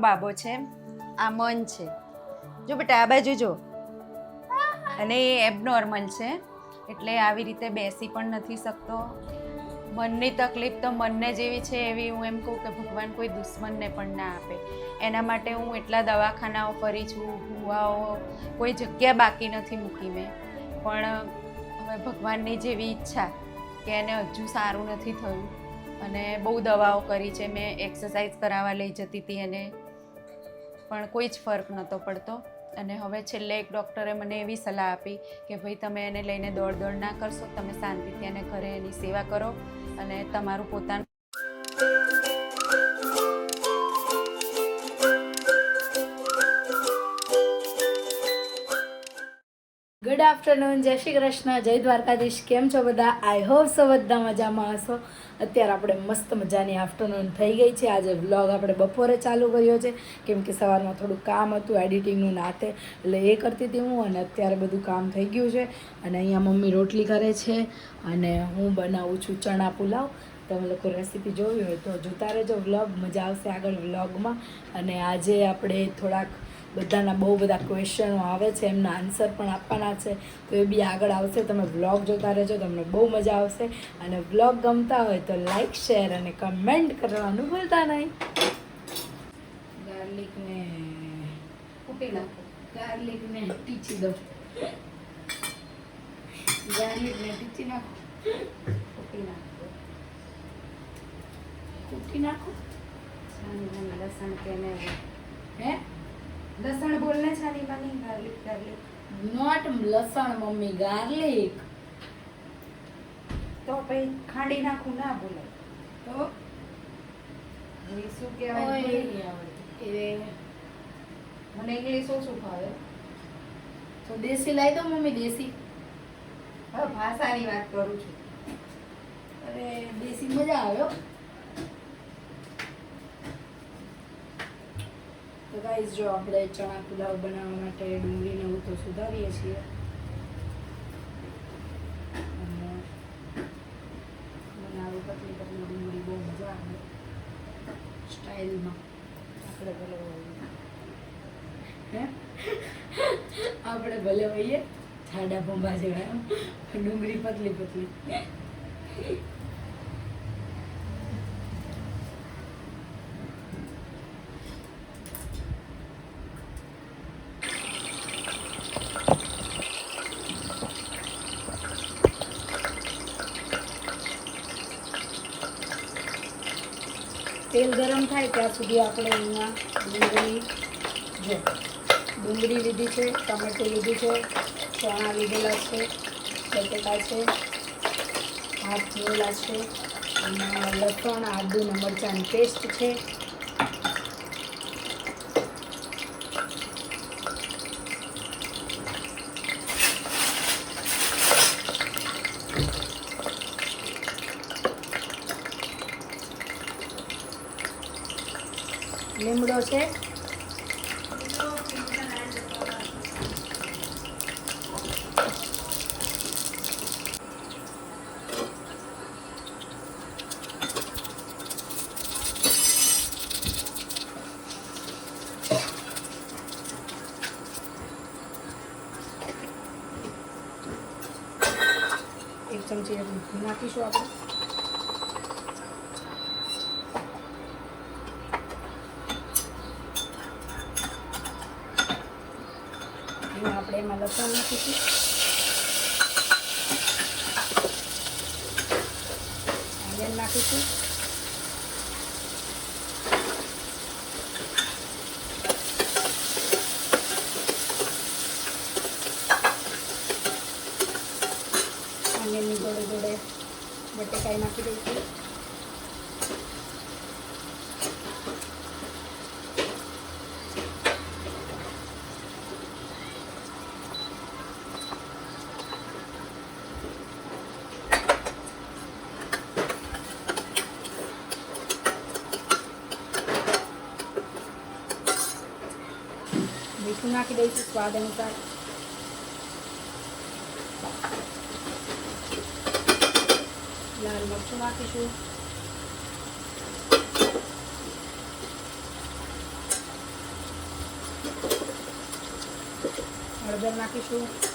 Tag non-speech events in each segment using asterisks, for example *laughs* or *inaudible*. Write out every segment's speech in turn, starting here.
બાબો છે. આ મન છે. જો બેટા, આ બાજુ જો. અને એ એબનોર્મલ છે. એટલે આવી રીતે બેસી પણ નથી શકતો. મનની તકલીફ તો મનને જેવી છે એવી હું એમ કહું કે ભગવાન કોઈ દુશ્મનને પણ ના આપે. એના માટે હું એટલા દવાખાનાઓ ફરી છું, ભૂવાઓ, કોઈ જગ્યા બાકી નથી મૂકી મેં. પણ હવે ભગવાનની જેવી ઈચ્છા કે એને હજુ સારું નથી થયું. અને બહુ દવાઓ કરી છે. મેં એક્સરસાઇઝ કરાવવા લઈ જતી હતી એને. પણ કોઈ જ ફરક નહોતો પડતો. અને હવે છેલ્લે એક ડૉક્ટરે મને એવી સલાહ આપી કે ભાઈ તમે એને લઈને દોડ દોડ ના કરશો, તમે શાંતિથી એને ઘરે એની સેવા કરો અને તમારું પોતાનું ગુડ આફ્ટરનૂન જય શ્રી કૃષ્ણ, જય દ્વારકાધીશ. કેમ છો બધા? આઈ હોપ સો બધા મજામાં હશો. અત્યારે આપણે મસ્ત મજાની આફ્ટરનૂન થઈ ગઈ છે. આજે વ્લોગ આપણે બપોરે ચાલુ કર્યો છે. કેમ કે સવારમાં થોડું કામ હતું એડિટિંગનું નાતે. એટલે એ કરતી હતી હું અને અત્યારે બધું કામ થઈ ગયું છે. અને અહીંયા મમ્મી રોટલી કરે છે અને હું બનાવું છું ચણા પુલાવ. તમે લોકો રેસીપી જોવી હોય તો જોતા રહેજો. વ્લોગ મજા આવશે આગળ વ્લોગમાં અને આજે આપણે થોડાક બધાના બહુ બધા ક્વેશ્ચનો આવે છે, એમના આન્સર પણ આપવાના છે. તો એ બી આગળ આવશે. તમે વ્લોગ જોતા રહેજો, તમને બહુ મજા આવશે. અને વ્લોગ ગમતા હોય તો લાઈક શેર અને કમેન્ટ કરવાનું ભૂલતા નહીં. ગાર્લિકને કૂટી નાખો ગાર્લિકને ટીચી દો. ગાર્લિકને ટીચી નાખો. કૂટી નાખો કૂટી નાખો. લસણ કે હે? લસણ બોલને છાની માની ગાર્લિક ગાર્લિક નોટ લસણ મમ્મી ગાર્લિક તો પછી ખાંડી નાખું ના બોલે. તો? એ શું કહેવાય. એ મને ઇંગ્લિશ ઓછું ભાવે તો દેશી લાવી દો મમ્મી દેશી. હવે ભાષાની વાત કરું છું. અરે દેશી મજા આવે તો ગાઈઝ જો આપણે ચણા પુલાવ બનાવવા માટે ડુંગળીને એવું તો સુધારીએ છીએ. બનાવી પતલી પતલી ડુંગળી બહુ મજા આવે. સ્ટાઇલમાં. આપણે ભલે હે? આપણે ભલે હોઈએ જાડા ભંભા જેવા ડુંગળી પતલી પતલી. તેલ ગરમ થાય ત્યાં સુધી આપણે અહીંયા ડુંગળી, જો ડુંગળી લીધી છે, ટમેટું લીધું છે, ચણા લીધેલા છે બટેકા છે હાથ ધોયેલા છે લસણ, આદુ ને મરચાંની પેસ્ટ છે. લીમડો છે. એક ચમચી નાખીશું આપણે અને આપણે એમાં લસણ દઈશું સ્વાદ અનુસાર લાલ મરચું નાખીશું હળદર નાખીશું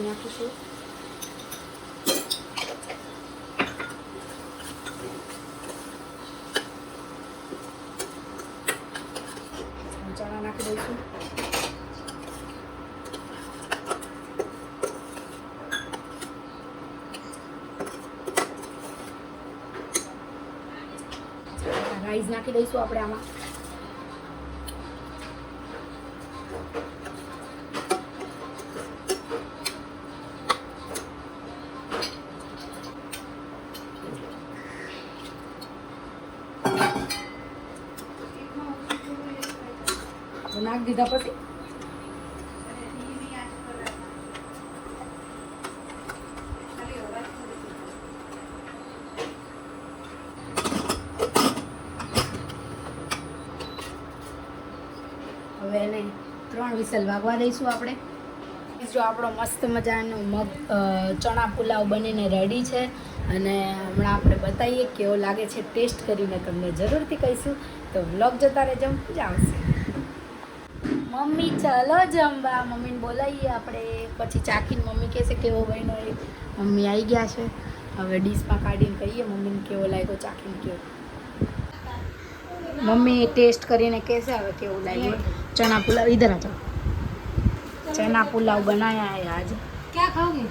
જીરું નાખીશું ચણા નાખી દઈશું રાઈસ નાખી દઈશું આપણે આમાં નાખી પછી હવે એને ત્રણ વિસલ વાગવા દઈશું આપણે. જો આપણો મસ્ત મજાનો મગ ચણા પુલાવ બનીને રેડી છે. અને હમણાં આપણે બતાવીએ કેવો લાગે છે ટેસ્ટ કરીને તમને જરૂરથી કહીશું. તો વ્લોગ જતા રહેજો, મજા આવશે. મમ્મી ચલો જમવા મમ્મીને બોલાવીએ આપણે પછી ચાખીને મમ્મી કહેશે કેવો બન્યો એ મમ્મી આવી ગયા છે હવે ડીશમાં કાઢીને કહીએ મમ્મીને કેવો લાગ્યો ચાખીને કેવો મમ્મી ટેસ્ટ કરીને કહેશે હવે કેવું લાગ્યું ચણા પુલાવ इधर आ जाओ चना पुलाव बनाया है आज क्या खाओगे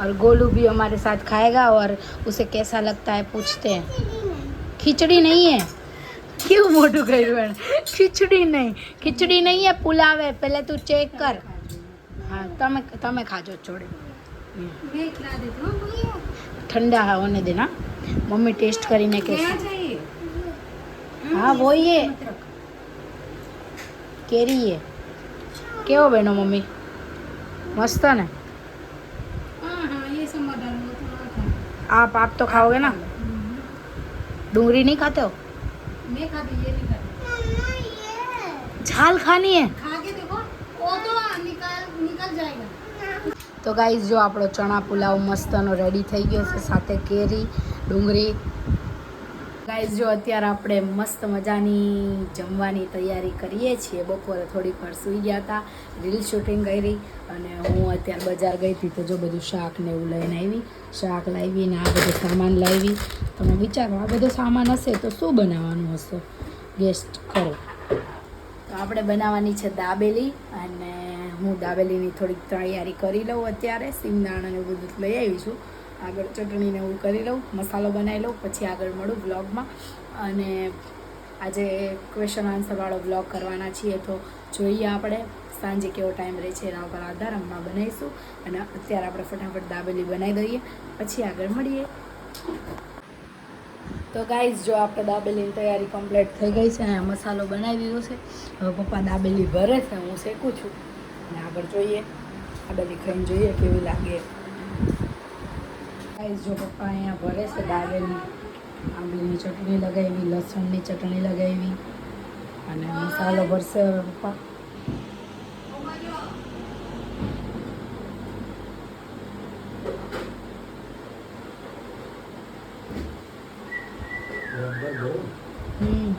और गोलू भी हमारे साथ खाएगा और उसे कैसा लगता है पूछते हैं खिचड़ी नहीं है क्यों मोटू કર્યું ખીચડી નહીં ખીચડી નહીં है पुलाव है पहले तू चेक कर हाँ તમે તમે ખાજો છોડે मैं खिला देती हूँ भैया ठंडा होने देना मम्मी टेस्ट કરીને क्या कैसे चाहिए हाँ वो ही है કેરી है કેવો બન્યો મમ્મી મસ્ત ને हाँ हाँ ये सब मत डालो थोड़ा खा आप आप तो खाओगे ना डूंगरी नहीं खाते हो मैं खाती ये नहीं खाती झाल खानी है खा के देखो वो तो निकाल निकल जाएगा તો ગાઈઝ જો આપણો ચણા પુલાવ મસ્તનો રેડી થઈ ગયો છે સાથે કેરી ડુંગળી ગાઈઝ, જો અત્યારે આપણે મસ્ત મજાની જમવાની તૈયારી કરીએ છીએ. બપોરે થોડીક વાર સૂઈ ગયા હતા, રીલ શૂટિંગ કરી અને હું અત્યારે બજાર ગઈ હતી તો જો બધું શાક ને એવું લઈને આવી. શાક લાવી ને આ બધો સામાન લાવી. તમે વિચારો, આ બધો સામાન હશે તો શું બનાવવાનું હશે? ગેસ્ટ કરો. તો આપણે બનાવવાની છે દાબેલી અને હું દાબેલીની થોડીક તૈયારી કરી લઉં અત્યારે. સિંગદાણા ને બધું લઈ આવી છું. આગળ ચટણીને એવું કરી લઉં, મસાલો બનાવી લઉં, પછી આગળ મળું બ્લોગમાં અને આજે ક્વેશ્ચન આન્સરવાળો બ્લોગ કરવાના છીએ, તો જોઈએ આપણે સાંજે કેવો ટાઈમ રહે છે એના ઉપર આધાર, હમણાં બનાવીશું. અને અત્યારે આપણે ફટાફટ દાબેલી બનાવી દઈએ. પછી આગળ મળીએ. તો ગાઈઝ જો આપણે દાબેલીની તૈયારી કમ્પ્લીટ થઈ ગઈ છે, અહીંયા મસાલો બનાવી દીધો છે. હવે પપ્પા દાબેલી ભરે છે, હું શેકું છું. અને આગળ જોઈએ, દાબેલી ખાઈને જોઈએ કેવી લાગે. ગાઈઝ જો પપ્પા અહીંયા ભરે છે દાબેલી આંબલીની ચટણી લગાવી, લસણની ચટણી લગાવી અને મસાલો ભરશે પપ્પા હમ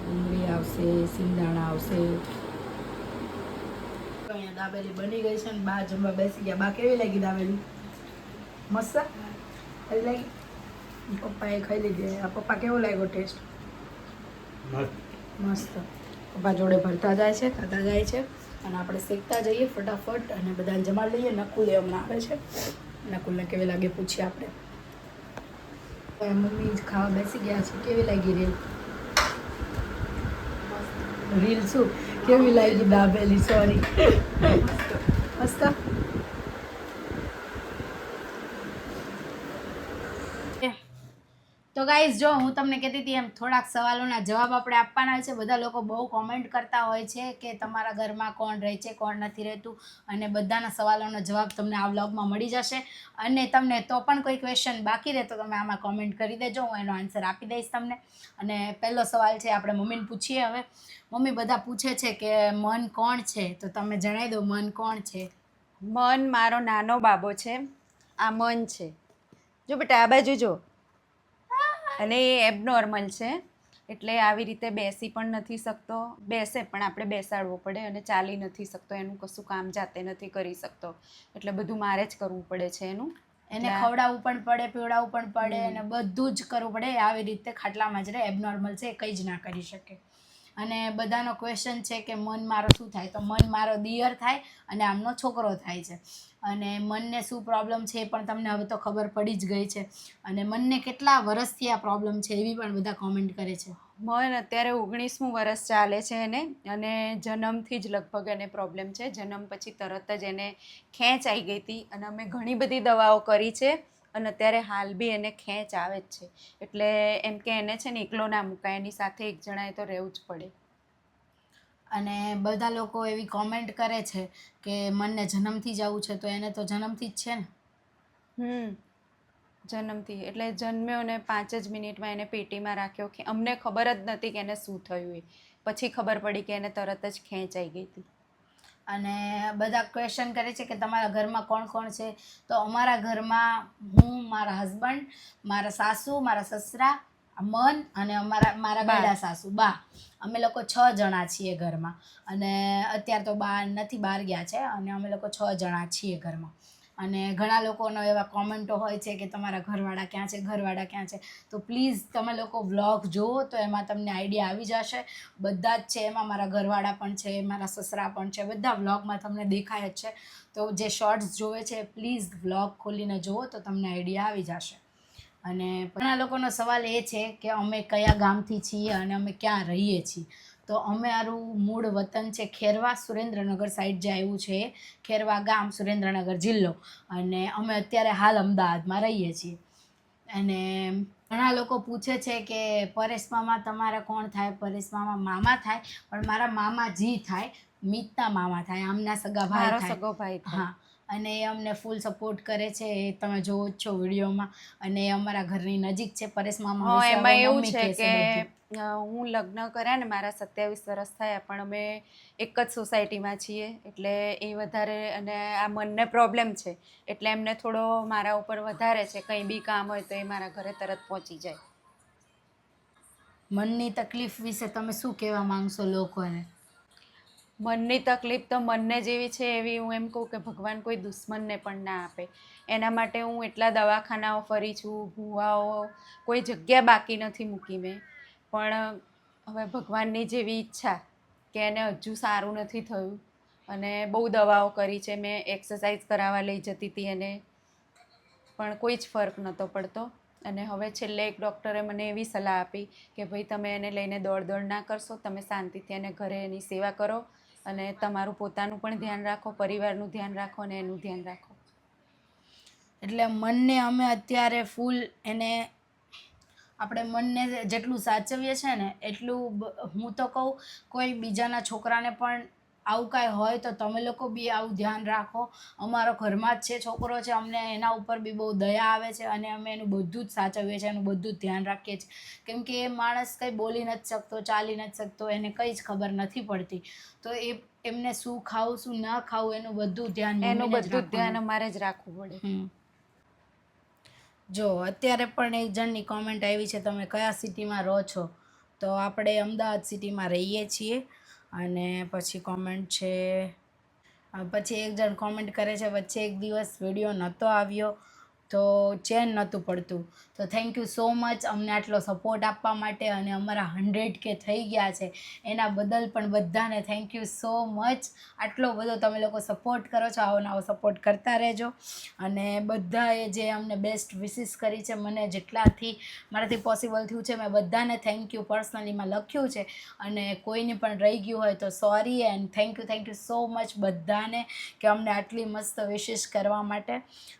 ડુંગળી આવશે સિંગદાણા આવશે અહીંયા દાબેલી બની ગઈ છે ને બા જમવા બેસી ગયા. બા કેવી લાગી દાબેલી? મસ્ત? સારી લાગી? પપ્પાએ ખાઈ લીધી. આ પપ્પા કેવો લાગ્યો ટેસ્ટ મસ્ત. પપ્પા જોડે ભરતા જાય છે ખાતા જાય છે. અને આપણે શેકતા જઈએ ફટાફટ અને બધાને જમા લઈએ. નકુલ એ હમણાં આવે છે. નકુલને કેવી લાગે પૂછીએ આપણે. મમ્મી જ ખાવા બેસી ગયા છે. કેવી લાગી રીલ? રીલ શું? કેવી લાગી દાબેલી? સોરી મસ્ત ગાઈઝ જો હું તમને કહેતી હતી એમ થોડાક સવાલોના જવાબ આપણે આપવાના છે. બધા લોકો બહુ કોમેન્ટ કરતા હોય છે કે તમારા ઘરમાં કોણ રહે છે, કોણ નથી રહેતું અને બધાના સવાલોનો જવાબ તમને આ વ્લોગમાં મળી જશે. અને તમને તો પણ કોઈ ક્વેશ્ચન બાકી રહે તો તમે આમાં કોમેન્ટ કરી દેજો, હું એનો આન્સર આપી દઈશ તમને. અને પહેલો સવાલ છે આપણે મમ્મીને પૂછીએ હવે. મમ્મી બધા પૂછે છે કે મન કોણ છે? તો તમે જણાવી દો મન કોણ છે? મન મારો નાનો બાબો છે. આ મન છે. જો બેટા, આ બાજુ જો. અને એ એબનોર્મલ છે. એટલે આવી રીતે બેસી પણ નથી શકતો. બેસે પણ આપણે બેસાડવો પડે અને ચાલી નથી શકતો. એનું કશું કામ જાતે નથી કરી શકતો. એટલે બધું મારે જ કરવું પડે છે એનું. એને ખવડાવવું પણ પડે પીવડાવવું પણ પડે અને બધું જ કરવું પડે. આવી રીતે ખાટલામાં જ રહે. એબનોર્મલ છે એ કંઈ જ ના કરી શકે. અને બધાનો ક્વેશ્ચન છે કે મન મારો શું થાય? તો મન મારો દિયર થાય અને આમનો છોકરો થાય છે. અને મનને શું પ્રોબ્લેમ છે એ પણ તમને હવે તો ખબર પડી જ ગઈ છે. અને મનને કેટલા વર્ષથી આ પ્રોબ્લેમ છે એવી પણ બધા કોમેન્ટ કરે છે. મન અત્યારે ઓગણીસમું વરસ ચાલે છે એને અને જન્મથી જ લગભગ એને પ્રોબ્લેમ છે. જન્મ પછી તરત જ એને ખેંચ આવી ગઈ હતી અને અમે ઘણી બધી દવાઓ કરી છે. અને અત્યારે હાલ બી એને ખેંચ આવે જ છે. એટલે એમ કે એને છે ને એકલો ના મુકાય એની સાથે એક જણાએ તો રહેવું જ પડે. અને બધા લોકો એવી કોમેન્ટ કરે છે કે મનને જન્મથી જ આવું છે તો એને તો જન્મથી જ છે ને? હમ. જન્મથી. એટલે જન્મ્યો ને પાંચ જ મિનિટમાં એને પેટીમાં રાખ્યો કે અમને ખબર જ નથી કે એને શું થયું એ. પછી ખબર પડી કે એને તરત જ ખેંચ આવી ગઈ હતી. અને બધા ક્વેશ્ચન કરે છે કે તમારા ઘરમાં કોણ કોણ છે? તો અમારા ઘરમાં હું મારા હસબન્ડ મારા સાસુ મારા સસરા મન અને અમારા મારા બા. સાસુ બા. અમે લોકો છ જણા છીએ ઘરમાં. અને અત્યારે તો બા નથી બહાર ગયા છે અને અમે લોકો છ જણા છીએ ઘરમાં. અને ઘણા લોકોનો એવા કોમેન્ટો હોય છે કે તમારા ઘરવાળા ક્યાં છે, ઘરવાળા ક્યાં છે. તો પ્લીઝ તમે લોકો વ્લોગ જુઓ તો એમાં તમને આઈડિયા આવી જશે. બધા જ છે, એમાં મારા ઘરવાળા પણ છે, મારા સસરા પણ છે, બધા વ્લોગમાં તમને દેખાય જ છે. તો જે શોર્ટ્સ જોવે છે પ્લીઝ વ્લોગ ખોલીને જુઓ તો તમને આઈડિયા આવી જશે. અને ઘણા લોકોનો સવાલ એ છે કે અમે કયા ગામથી છીએ અને અમે ક્યાં રહીએ છીએ. તો અમારું મૂળ વતન છે ખેરવા સુરેન્દ્રનગર સાઈડ જે આવ્યું છે ખેરવા ગામ સુરેન્દ્રનગર જિલ્લો. અને અમે અત્યારે હાલ અમદાવાદમાં રહીએ છીએ. અને ઘણા લોકો પૂછે છે કે પરેશ મામા તમારા કોણ થાય? પરેશ મામા મામા થાય. પણ મારા મામા જી થાય. મિતના મામા થાય. આમના સગા ભાઈ સગો ભાઈ હા. અને એ અમને ફૂલ સપોર્ટ કરે છે એ તમે જોવો જ છો વિડીયોમાં. અને એ અમારા ઘરની નજીક છે પરેશ મામા એમાં એવું છે કે હું લગ્ન કર્યા ને મારા સત્યાવીસ વર્ષ થયા પણ અમે એક જ સોસાયટીમાં છીએ. એટલે એ વધારે અને આ મનને પ્રોબ્લેમ છે. એટલે એમને થોડો મારા ઉપર વધારે છે. કંઈ બી કામ હોય તો એ મારા ઘરે તરત પહોંચી જાય. મનની તકલીફ વિશે તમે શું કહેવા માંગશો લોકોને? મનની તકલીફ તો મનને જેવી છે એવી હું એમ કહું કે ભગવાન કોઈ દુશ્મનને પણ ના આપે. એના માટે હું એટલા દવાખાનાઓ ફરી છું, ભૂવાઓ, કોઈ જગ્યા બાકી નથી મૂકી મેં. પણ હવે ભગવાનની જેવી ઈચ્છા કે એને હજુ સારું નથી થયું અને બહુ દવાઓ કરી છે. મેં એક્સરસાઇઝ કરાવવા લઈ જતી હતી એને, પણ કોઈ જ ફરક નહોતો પડતો. અને હવે છેલ્લે એક ડૉક્ટરે મને એવી સલાહ આપી કે ભાઈ તમે એને લઈને દોડ દોડ ના કરશો, તમે શાંતિથી એને ઘરે એની સેવા કરો. અને તમારું પોતાનું પણ ધ્યાન રાખો, પરિવારનું ધ્યાન રાખો અને એનું ધ્યાન રાખો. એટલે મનને અમે અત્યારે ફૂલ એને આપણે મનને જેટલું સાચવીએ છે ને, એટલું હું તો કહું, કોઈ બીજાના છોકરાને પણ આવું કાંઈ હોય તો તમે લોકો બી આવું ધ્યાન રાખો. અમારો ઘરમાં જ છે છોકરો છે અમને એના ઉપર બી બહુ દયા આવે છે અને અમે એનું બધું જ સાચવીએ છીએ એનું બધું જ ધ્યાન રાખીએ છીએ. કેમ કે એ માણસ કંઈ બોલી નથી શકતો ચાલી નથી શકતો એને કંઈ જ ખબર નથી પડતી. તો એ એમને શું ખાવું શું ના ખાવું એનું બધું ધ્યાન એનું બધું ધ્યાન. અમારે જ રાખવું પડે. જો અત્યારે પણ એક જણની કોમેન્ટ આવી છે તમે કયા સિટીમાં રહો છો? તો આપણે અમદાવાદ સિટીમાં રહીએ છીએ. અને પછી કોમેન્ટ છે. પછી એક જણ કોમેન્ટ કરે છે, વચ્ચે એક દિવસ વીડિયો નહોતો આવ્યો. તો ચેન નહોતું પડતું. તો થેન્ક યુ સો મચ અમને આટલો સપોર્ટ આપવા માટે અને અમારા હંડ્રેડ કે થઈ ગયા છે. એના બદલ પણ બધાને થેન્ક યુ સો મચ આટલો બધો તમે લોકો સપોર્ટ કરો છો, આવો નવો સપોર્ટ કરતા રહેજો. અને બધાએ જે અમને બેસ્ટ વિશિસ કરી છે, મને જેટલાથી મારાથી પોસિબલ થયું છે, મેં બધાને થેન્ક યુ પર્સનલીમાં લખ્યું છે. અને કોઈને પણ રહી ગયું હોય તો sorry and thank you thank you so much બધાને કે અમને આટલી મસ્ત વિશિસ કરવા માટે.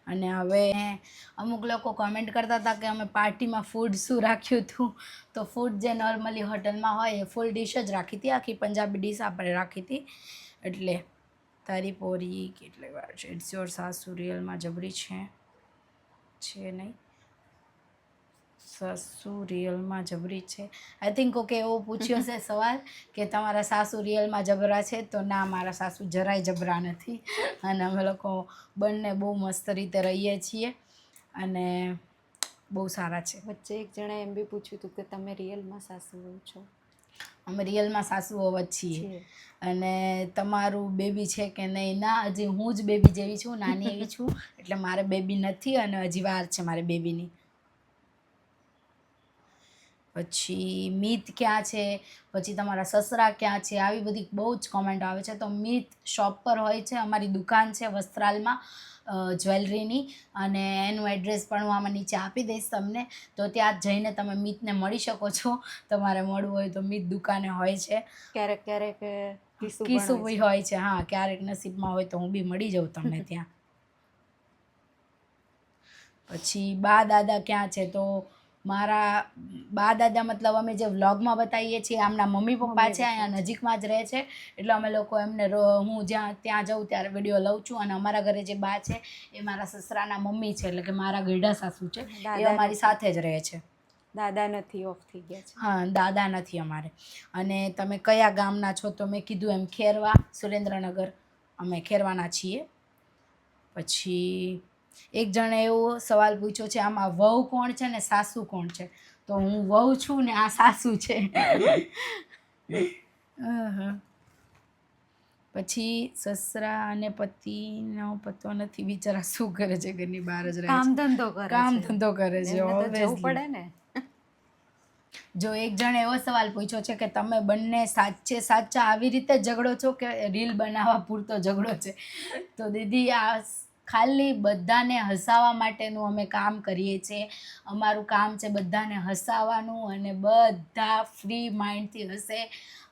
અને હવે અમુક લોકો કોમેન્ટ કરતા હતા કે અમે પાર્ટીમાં ફૂડ શું રાખ્યું હતું? તો ફૂડ જે નોર્મલી હોટલમાં હોય એ ફૂલ ડિશ જ રાખી હતી. આખી પંજાબી ડિશ આપણે રાખી હતી. એટલે તારી પોરી કેટલી વાર છે. ઇટ્સ યોર સાસુ રિયલમાં જબરી છે. છે નહીં? સાસુ રિયલમાં જબરી છે. આઈ થિંક ઓકે એવો પૂછ્યો છે *laughs* સવાલ કે તમારા સાસુ રિયલમાં જબરા છે? તો ના મારા સાસુ જરાય જબરા નથી. અને અમે લોકો બંને બહુ મસ્ત રીતે રહીએ છીએ. અને બહુ સારા છે. વચ્ચે એક જણાએ એમ બી પૂછ્યું હતું કે તમે રિયલમાં સાસુ હોવ છો? અમે રિયલમાં સાસુ હોવ છીએ. અને તમારું બેબી છે કે નહીં? ના હજી હું જ બેબી જેવી છું નાની એવી છું. *laughs* એટલે મારે બેબી નથી અને હજી વાર છે મારે બેબીની. પછી મીત ક્યાં છે? પછી તમારા સસરા ક્યાં છે? આવી બધી બહુ જ કોમેન્ટ આવે છે. તો મીત શોપ પર હોય છે અમારી દુકાન છે વસ્ત્રાલમાં જ્વેલરીની. અને એનું એડ્રેસ પણ હું આમાં નીચે આપી દઈશ તમને. તો ત્યાં જઈને તમે મીતને મળી શકો છો. તમારે મળવું હોય તો મીત દુકાને હોય છે. ક્યારેક ક્યારેક કિસ્સું બી હોય છે હા ક્યારેક નસીબમાં હોય તો હું બી મળી જાઉં તમને ત્યાં. *laughs* પછી બા દાદા ક્યાં છે? તો મારા બા દાદા મતલબ અમે જે વ્લોગમાં બતાવીએ છીએ આમના મમ્મી પપ્પા છે અહીંયા નજીકમાં જ રહે છે. એટલે અમે લોકો એમને હું જ્યાં ત્યાં જાઉં ત્યારે વીડિયો લઉં છું અને અમારા ઘરે જે બા છે એ મારા સસરાના મમ્મી છે એટલે કે મારા ગઈઢા સાસુ છે એ અમારી સાથે જ રહે છે. દાદા નથી ઓફ થઈ ગયા છે. હા દાદા નથી અમારે. અને તમે કયા ગામના છો તો મેં કીધું એમ ખેરવા સુરેન્દ્રનગર. અમે ખેરવાના છીએ. પછી એક જણે એવો સવાલ પૂછ્યો છે આમાં વહુ કોણ છે ને સાસુ કોણ છે? તો હું વહુ છું ને આ સાસુ છે. પછી સસરા અને પતિનો પતો નથી બિચારા શું કરે છે ઘરની બહાર જ રહે કામ ધંધો કરે કામ ધંધો કરે છે. પડે ને. જો એક જણે એવો સવાલ પૂછ્યો છે કે તમે બંને સાચે સાચા આવી રીતે ઝઘડો છો કે રીલ બનાવવા પૂરતો ઝઘડો છે? તો દીદી આ ખાલી બધાને હસાવવા માટેનું અમે કામ કરીએ છીએ. અમારું કામ છે બધાને હસાવવાનું અને બધા ફ્રી માઇન્ડથી હસે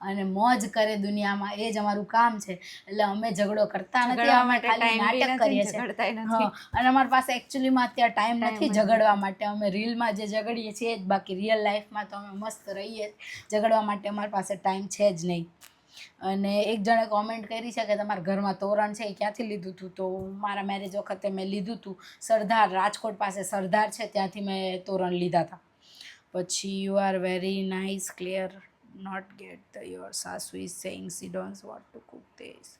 અને મોજ કરે દુનિયામાં. એ જ અમારું કામ છે. એટલે અમે ઝઘડો કરતા નથી અમે ખાલી નાટક કરીએ છીએ. અને અમારી પાસે એકચ્યુઅલીમાં અત્યારે ટાઈમ નથી ઝઘડવા માટે. અમે રીલમાં જે ઝઘડીએ છીએ જ બાકી રિયલ લાઈફમાં તો અમે મસ્ત રહીએ. ઝઘડવા માટે અમારી પાસે ટાઈમ છે જ નહીં. અને એક જણે કોમેન્ટ કરી છે કે તમારા ઘરમાં તોરણ છે, એ ક્યાંથી લીધું હતું તો મારા મેરેજ વખતે મેં લીધું હતું સરદાર, રાજકોટ પાસે સરદાર છે, ત્યાંથી મેં તોરણ લીધા હતા પછી you are very nice clear not get the your સાસુ is saying see don'ts what to cook this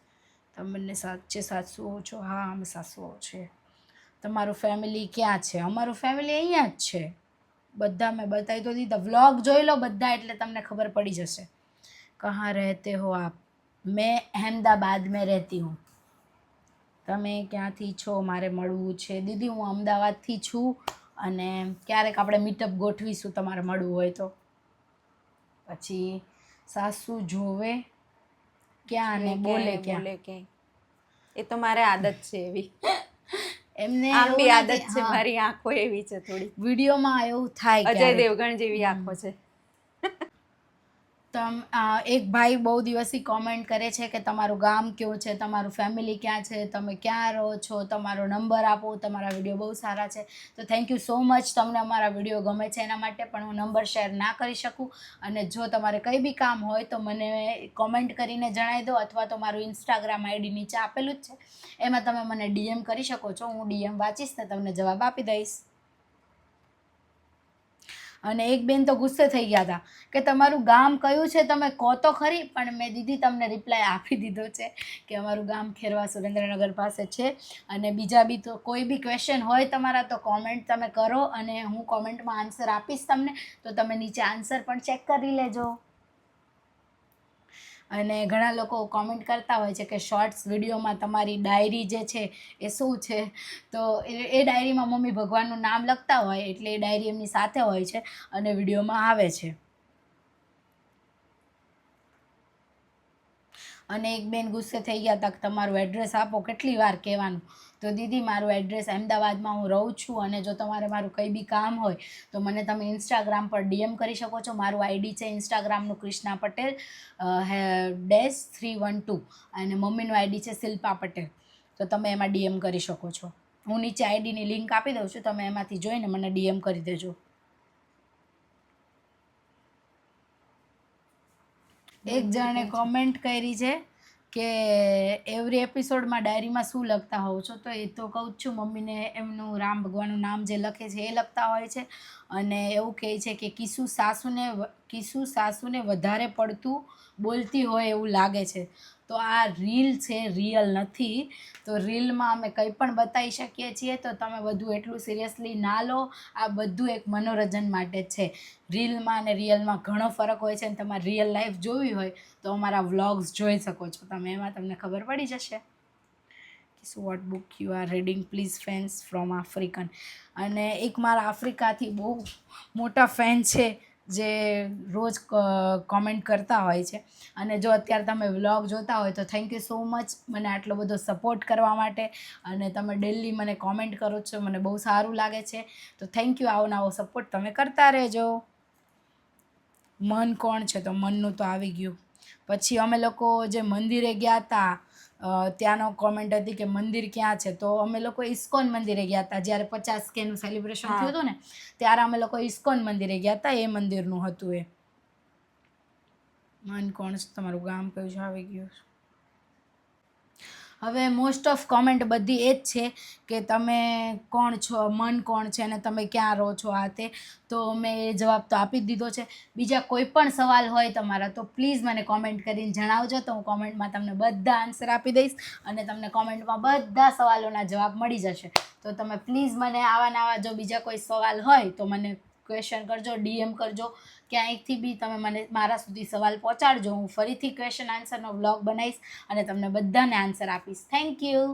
તમને સાચે સાસુઓ છો? હા, અમે સાસુઓ છે. તમારું ફેમિલી ક્યાં છે? અમારું ફેમિલી અહીંયા જ છે. બધા મેં બતાવી તો દીધા. વ્લોગ જોઈ લો બધા એટલે તમને ખબર પડી જશે. કहाँ રહેતે હો આપ મેં અહેમદાબાદ મેં રહેતી હું તમે ક્યાંથી છો? મારે મળવું છે। દીદી હું અમદાવાદથી છું અને ક્યારેક આપણે મીટઅપ ગોઠવીશું તમારે મળવું હોય તો. પછી સાસુ જોવે ક્યાં અને બોલે ક્યાં? એ તો મારે આદત છે એવી. એમને આંબી આદત છે મારી આંખો એવી છે થોડી વિડીયોમાં એવું થાય અજય દેવગણ જેવી આંખો છે. તમ એક ભાઈ બહુ દિવસથી કોમેન્ટ કરે છે કે તમારું ગામ કયું છે, તમારું ફેમિલી ક્યાં છે, તમે ક્યાં રહો છો, તમારો નંબર આપો, તમારા વીડિયો બહુ સારા છે. તો થેન્ક યુ સો મચ તમને અમારા વીડિયો ગમે છે એના માટે પણ હું નંબર શેર ના કરી શકું. અને જો તમારે કંઈ બી કામ હોય તો મને કોમેન્ટ કરીને જણાવી દો અથવા તો મારું ઇન્સ્ટાગ્રામ આઈડી નીચે આપેલું જ છે. એમાં તમે મને ડીએમ કરી શકો છો, હું ડીએમ વાંચીશ ને તમને જવાબ આપી દઈશ. અને એક બેન તો ગુસ્સે થઈ ગયા હતા કે તમારું ગામ કયું છે તમે કહો તો ખરી, પણ મેં દીદી તમને રિપ્લાય આપી દીધો છે કે અમારું ગામ ખેરવા સુરેન્દ્રનગર પાસે છે. અને બીજા બી તો કોઈ બી ક્વેશ્ચન હોય તમારા તો કોમેન્ટ તમે કરો અને હું કોમેન્ટમાં આન્સર આપીશ તમને, તો તમે નીચે આન્સર પણ ચેક કરી લેજો. અને ઘણા લોકો કોમેન્ટ કરતા હોય છે કે શોર્ટ્સ વિડીયોમાં તમારી ડાયરી જે છે એ શું છે? તો એ ડાયરીમાં મમ્મી ભગવાનનું નામ લખતા હોય એટલે એ ડાયરી એમની સાથે હોય છે અને વિડીયોમાં આવે છે. અને એક બેન ગુસ્સે થઈ ગયા તક તમારું એડ્રેસ આપો, કેટલી વાર કહેવાનું? તો દીદી, મારું એડ્રેસ અમદાવાદમાં હું રહું છું અને જો તમારે મારું કંઈ બી કામ હોય, તો મને તમે ઇન્સ્ટાગ્રામ પર ડીએમ કરી શકો છો. મારું આઈડી છે ઇન્સ્ટાગ્રામનું કૃષ્ણા પટેલ હે, ડેશ થ્રી વન ટુ અને મમ્મીનું આઈડી છે શિલ્પા પટેલ. તો તમે એમાં ડીએમ કરી શકો છો. હું નીચે આઈડીની લિંક આપી દઉં છું. તમે એમાંથી જોઈને મને ડીએમ કરી દેજો. એક જણે કોમેન્ટ કરી છે કે એવરી એપિસોડમાં ડાયરીમાં શું લખતા હોવ છો? તો એ તો કહું જ છું મમ્મીને એમનું રામ ભગવાનનું નામ જે લખે છે એ લખતા હોય છે. અને એવું કહે છે કે કિસુ સાસુને કિસુ સાસુને વધારે પડતું બોલતી હોય એવું લાગે છે. તો આ રીલ છે, રિયલ નથી. તો રીલમાં અમે કંઈ પણ બતાવી શકીએ છીએ, તો તમે બધું એટલું સિરિયસલી ના લો. આ બધું એક મનોરંજન માટે છે. રીલમાં અને રિયલમાં ઘણો ફરક હોય છે અને તમારે રિયલ લાઈફ જોવી હોય, તો અમારા વ્લોગ્સ જોઈ શકો છો. તમે એમાં તમને ખબર પડી જશે so what book you are reading please fans from African અને એક મારા આફ્રિકાથી બહુ મોટા ફેન છે. જે રોજ કોમેન્ટ કરતા હોય છે. અને જો અત્યારે તમે વ્લોગ જોતા હોય તો થેન્ક યુ સો મચ મને આટલો બધો સપોર્ટ કરવા માટે. અને તમે ડેલી મને કોમેન્ટ કરો છો, મને બહુ સારું લાગે છે. તો થેન્ક યુ આવો નવો સપોર્ટ તમે કરતા રહેજો. મન કોણ છે? તો મનનું તો આવી ગયું. પછી અમે લોકો જે મંદિરે ગયા હતા ત્યાંનો કોમેન્ટ હતી કે મંદિર ક્યાં છે? તો અમે લોકો ઇસ્કોન મંદિરે ગયા હતા. જ્યારે પચાસ કેનું સેલિબ્રેશન થયું હતું ને ત્યારે અમે લોકો ઇસ્કોન મંદિરે ગયા હતા. એ મંદિરનું હતું એ. મન કોણ છે? તમારું ગામ કયું છે? આવી ગયું હવે મોસ્ટ ઓફ કોમેન્ટ બધી એ જ છે કે તમે કોણ છો, મન કોણ છે અને તમે ક્યાં રહો છો આ તે. તો મેં એ જવાબ તો આપી જ દીધો છે. બીજા કોઈ પણ સવાલ હોય તમારા તો પ્લીઝ મને કોમેન્ટ કરીને જણાવજો. તો હું કોમેન્ટમાં તમને બધા આન્સર આપી દઈશ અને તમને કોમેન્ટમાં બધા સવાલોના જવાબ મળી જશે. તો તમે પ્લીઝ મને આવા નવા જો બીજા કોઈ સવાલ હોય તો મને ક્વેશ્ચન કરજો ડીએમ કરજો. ક્યાંયથી બી તમે મને મારા સુધી સવાલ પહોંચાડજો, હું ફરીથી ક્વેશ્ચન આન્સરનો વ્લોગ બનાવીશ અને તમને બધાને આન્સર આપીશ. Thank you